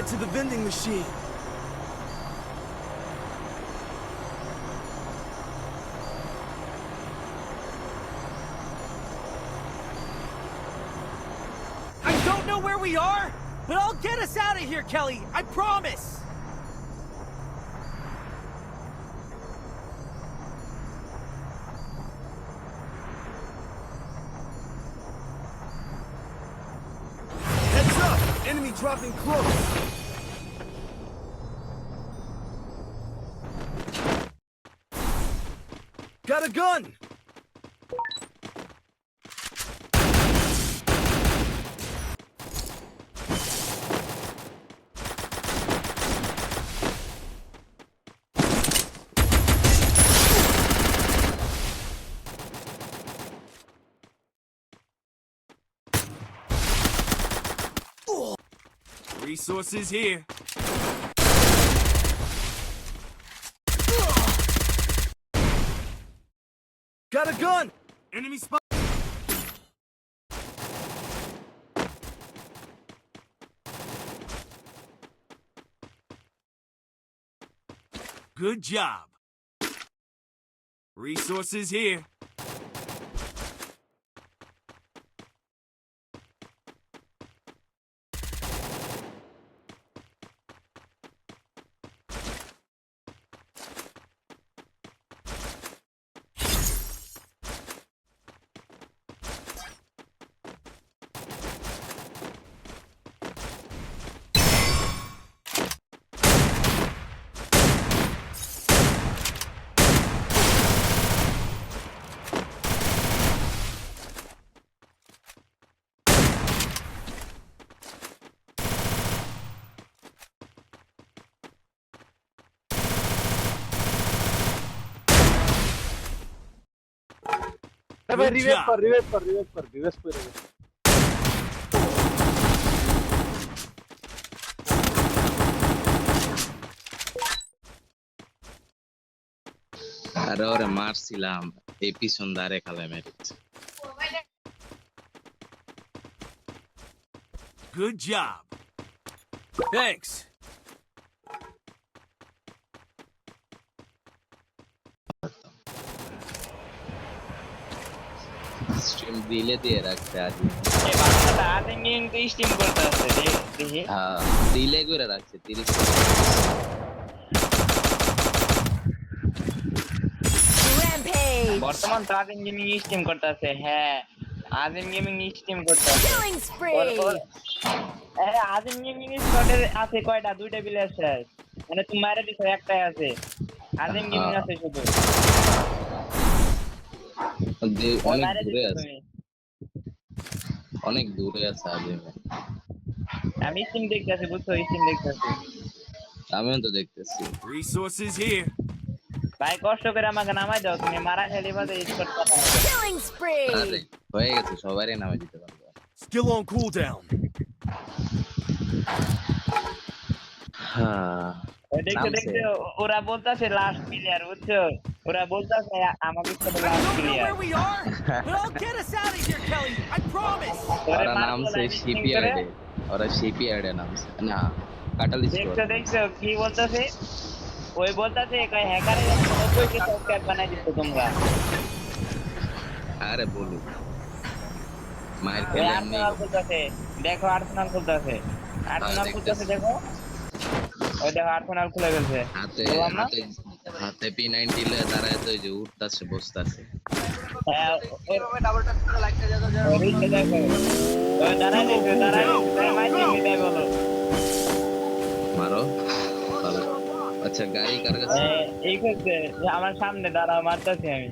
Head to the vending machine. I don't know where we are, but I'll get us out of here, Kelly. I promise. Dropping close. Got a gun! Resources here. Got a gun! Enemy spot. Good job. Resources here. Vabbè, riverpa, riverpa, riverpa, riverpa, riverpa. আরে ওরে মারছিলাম Good job. Thanks. Stream দিলে দিয়ে রাখছে আজ এই বাচ্চাটা আদিন কিন্তু স্টিম করতে আছে দেখি। হ্যাঁ দিলে করে রাখছে তিরিশ Rampage! বর্তমান তো আদিন গেমিং স্টিম করতে আছে হ্যাঁ। আদিন গেমিং স্টিম করতে আছে। Killing ওর- spree! ওর- হ্যাঁ আদিন গেমিং স্কোয়াডে আছে কয়টা? দুইটা বিলে আছে। মানে তুমি মারে দিছো একটাই আছে। আদিন গেমিং আছে শুধু। অনেক দূরে আছে। অনেক দূরে আছে আজকে আমি স্টিম দেখতেছি বুঝছ? স্টিম দেখতেছি। আমিও তো দেখতেছি। Resources here. ভাই কষ্ট করে আমাকে নামাই দাও তুমি মারা খেলি বাদে স্কোয়াড কথা Killing আরে হয়ে গেছে সবারই নামে দিতে পারব। Skill on cooldown. হ্যাঁ। ওই দেখতে দেখতে ওরা বলতাছে লাস্ট প্লেয়ার বুঝছ? ওরা বলতাছে আমাকে সাথে লাস্ট প্লেয়ার. ওরা নামছে শিপিয়ার্ডে ওরা শিপিয়ার্ডে নামছে। না কাটালিস্ট দেখছ দেখছ কি বলতেছে? ওই বলতেছে কই হ্যাকারে নব্বই কে সফটওয়্যার বানাই দিচ্ছ তোমরা? আরে বলু। মায়ের খেলে এমনি দেখো আর্সেনাল খুলতেছে। আর্সেনাল দেখতেছি। দেখো। ওই দেখো আর্সেনাল খুলে ফেলছে। হাতে হাতে হাতে পি নাইনটি লে দাঁড়ায় তো যে উঠতাছে বসতাছে। হ্যাঁ বলো মারো। আচ্ছা গাড়ি কার কাছে? এই করছে যে আমার সামনে দাঁড়াও মারতেছি আমি।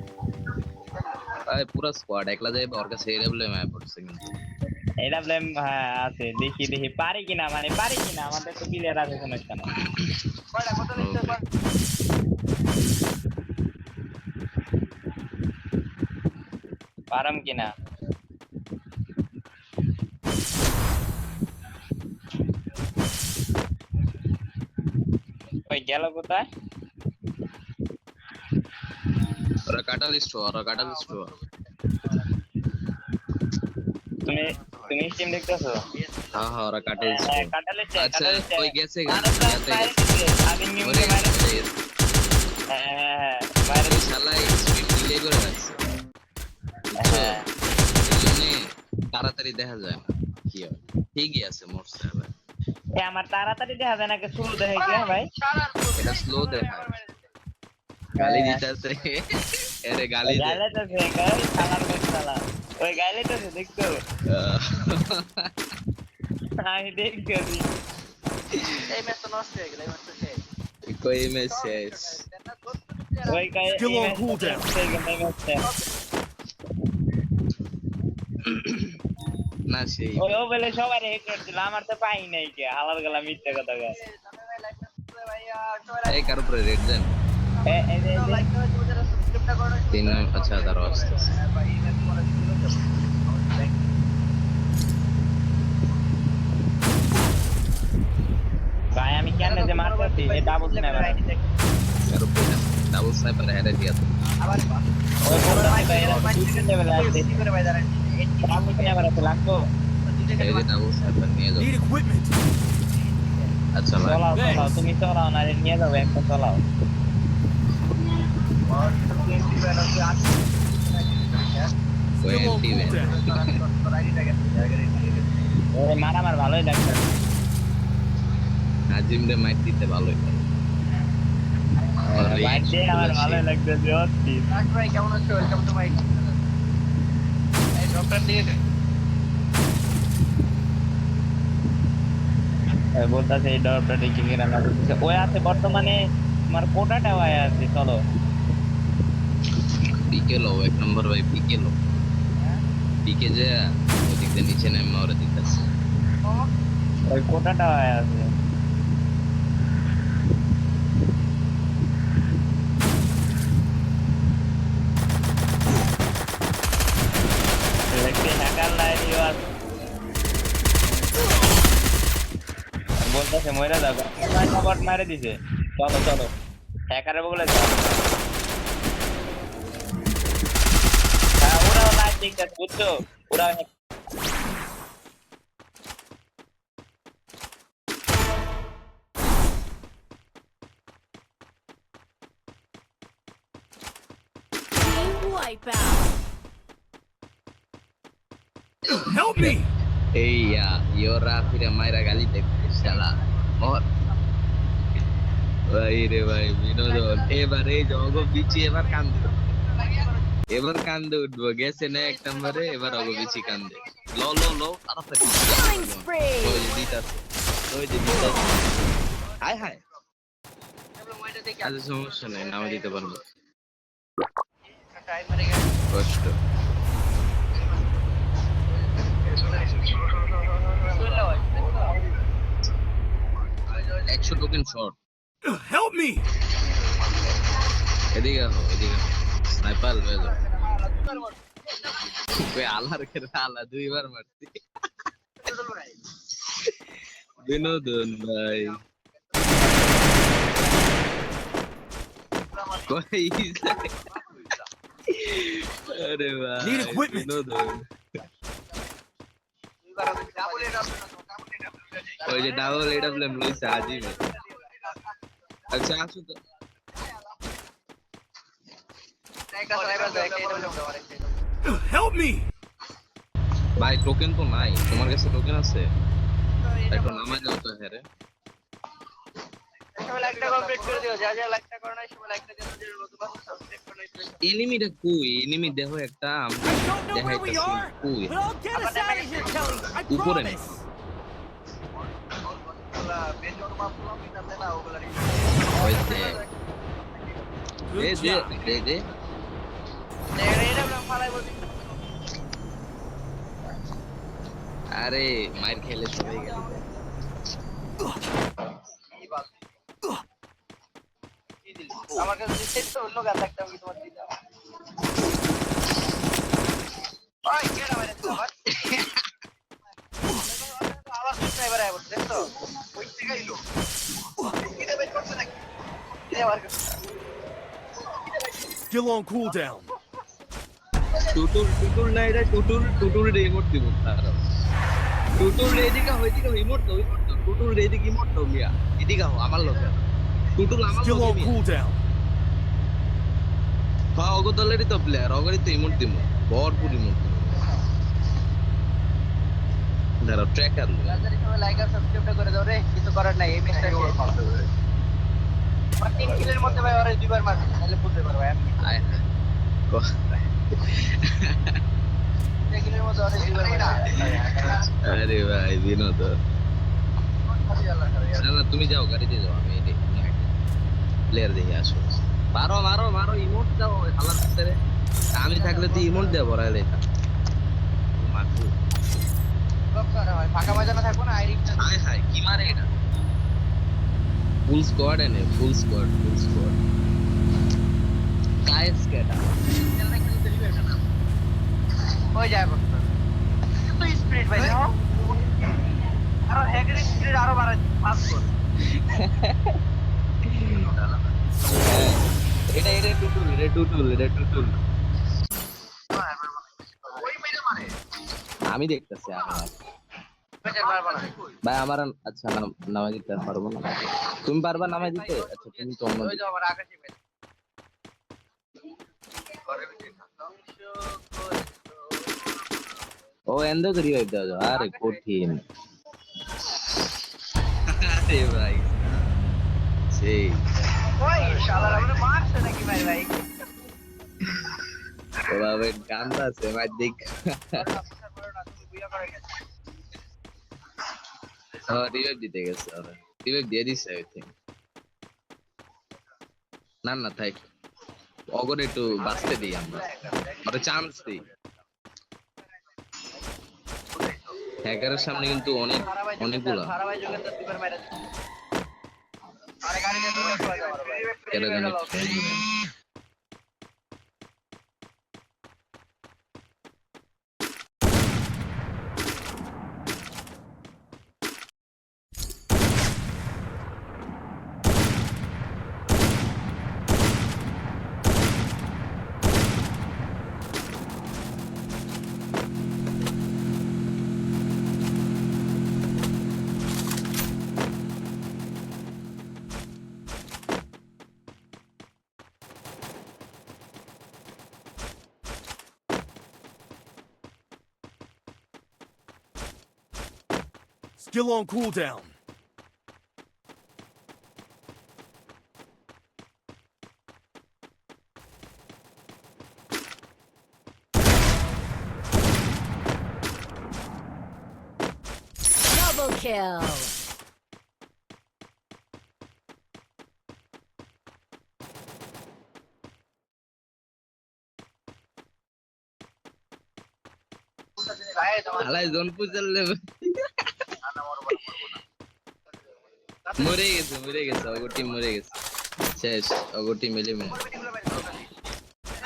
আরে পুরো স্কোয়াড একলা যাই ওর কাছে এডব্লিউ ম্যাপ পড়ছে কিন্তু। এটা ব্লেম হ্যাঁ আছে দেখি দেখি। পারি কিনা মানে পারি কিনা আমাদের তো প্লেয়ার আছে সমস্যা না পারাম কিনা? ওই গেল কোথায়? ওরা কাটালিস্ট ওরা কাটালিস্ট তুমি তুমি স্টিম দেখতেছো? হ্যাঁ হ্যাঁ ওরা কাটে হ্যাঁ কাটালে আচ্ছা ওই গেছে গেছে বাইরে গেছে। হ্যাঁ হ্যাঁ বাইরে শালাই স্পিড ডিলে করে রাখছে। তাড়াতাড়ি দেখা যায় না। কি ঠিকই আছে মরছে আবার। এ আমার তাড়াতাড়ি দেখা যায় না কে শুরু দেখে কি ভাই? এটা স্লো দেখায়। গালি দিতেছে। এরে গালি দে। গাইলে তো সে গাই সালার বেশ সালা ওই গাইলে তো সে দেখছ আমি দেখছি কই মেসেজ ওই গাই Still on cooldown. না সেই ওই ও বলে সবাই হেড করছিল আমার তো পাই নাই কে হালার গলা মিথ্যা কথা গায় এই কার উপরে রেড দেন এ এ যে- যে- তিন আচ্ছা তারও আসতেছে ভাই আমি কেন যে মারতেছি এই ডাবল স্নাইপার কার উপরে ডাবল স্নাইপার হেডে দিয়া তো ওই বলতেছি ভাই এরা দুই লেভেল আছে। ডাবল স্নাইপার আছে লাগতো এই যে ডাবল স্নাইপার নিয়ে যাও। আচ্ছা লাগ। চলাও চলাও তুমি চলাও না নিয়ে যাব একটা চলাও। ওই Still on MP van cooldown. ওই মার আমার ভালোই লাগছে নাজিম রে মাইট দিতে ভালোই লাগে। ওর বাইক range দিয়ে বলতেছে এই কিনা ওই আছে বর্তমানে তোমার কোটাটা ওই আছে চলো পিকে লো এক নম্বর ভাই পিকে লো পিকে যে ওদিক নিচে নেমে ওরা দিতেছে ওই কোটাটা আছে বলতেছে মরে যাবে মারে দিছে চলো চলো হ্যাকারে বলে চলো দেখতেছে বুঝছ wipeout. Help me! ইয়া ইয়োরা ফিরে মাইরা গালি দেখতে শালা মর ভাই রে ভাই বিনোদন এবার এই জগ বিচি এবার কান্দে এবার কান্দে উঠবো গেছে না এক নম্বরে এবার অগ বিচি কান্দে। লো লো লো তাড়াতাড়ি Killing spree. ওই যে দিতাছে ওই যে দিতাছে হায় আচ্ছা সমস্যা নেই নামে দিতে পারব। কষ্ট। একশো টোকেন শর্ট Help me! এদিকে আহো এদিকে স্নাইপার হয়ে যাও কই আলার করে আলা দুইবার মারছি। বিনোদন ভাই। কই আরে ভাই বিনোদন। ওই যে ডাবল এডাব্লিউএম লইছে আজিব আচ্ছা আসো তো। Help me! ভাই টোকেন তো নাই তোমার কাছে টোকেন আছে একটু নামাই দাও তো হ্যাঁ রে এনিমিটা কই এনিমি দেখো একটা আমি I don't know where we দেখাইতাছি are, কই but I'll get us out of here, Kelly. I উপরে যে দে. দে দে আরে মার খেলে সবাই গেল। আমার কাছে দিচ্ছে তো অন্য গাছ একটা আমি তোমার দিতাম ওই কেডা বাইরে তো আবার আবার সুস্থ এবারে আবার দেখছ? ওই থেকে আইলো কিটা বের করছে নাকি? এ আবার Still on cooldown. Tutul Tutul না এটা টুটুল টুটুল রিমোট দিব তার টুটুল এদিকে হো এদিকে ইমোট তো ইমোট তো। টুটুল এদিকে ইমোট তো মিয়া। এদিকে হো আমার লোকে। টুটুল আমার লোকে মিয়া। cooldown. হ্যাঁ অগো দলেরই তো প্লেয়ার অগরই তো ইমোট দিমু। ভরপুর ইমোট। দিমু দাঁড়াও ট্র্যাকার সবাই লাইক আর সাবস্ক্রাইবটা করে দাও রে কিছু করার নাই এই ম্যাচটা আমার তিন কিলের মধ্যে ভাই ওরে দুইবার মারছি তাহলে বুঝতে পারব আমি আরে ভাই বিনোদ না তুমি যাও গাড়িতে যাও আমি প্লেয়ার দেখে আসো মারো মারো মারো ইমোট দাও হালার ভিতরে আমি থাকলে তুই ইমোট দেবো থাকব না কি মারে ফুল স্কোয়াড এনে ফুল স্কোয়াড ফুল স্কোয়াড কায়েস কেটা হয়ে যায় বস তো স্পিড ভাই আরও হ্যাকের স্পিড আরও বাড়াই ফাস্ট কর। এটা এটা টুটুল এটা টুটুল এটা টুটুল ওই আমি দেখতেছি ভাই আমার আচ্ছা নাম নামে দিতে পারব না। তুমি পারবা নামে দিতে? আচ্ছা তুমি তো অন্য ওই ও এন্ড করি ভাই দাও আরে কঠিন। আরে ভাই। সেই। ওই শালার আমারে মারছে নাকি ভাই ভাই? ও বাবা গানটা আছে ভাই দেখ। ও রিভাইভ দিতে গেছে ওরা। রিভাইভ দিয়ে দিছে আই থিংক না না থাক। অগরে একটু বাঁচতে দিই আমরা। ওরা চান্স দিই। হ্যাকারের সামনে কিন্তু অনেক অনেকগুলা। সারা Skill on cooldown. Double kill. Alay, don't level. মরে গেছে মরে গেছে অগটি মরে গেছে। শেষ অগটি মেলে মেলে।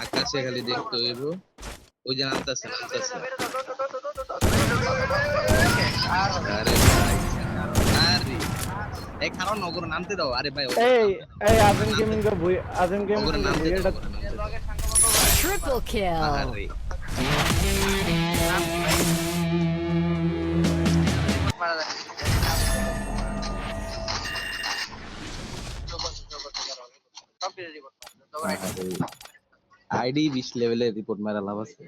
আকাশে খালি দেখতে হইব। ওই যে নামতাছে নামতাছে আরে ভাই আরে। এই কারণ নগর নামতে দাও। আরে ভাই এই এই আজম গেমিং কে ভুই আজম গেমিং নগর কে নামতে আইডি বিশ লেভেলের রিপোর্ট মারা লাভ আছে।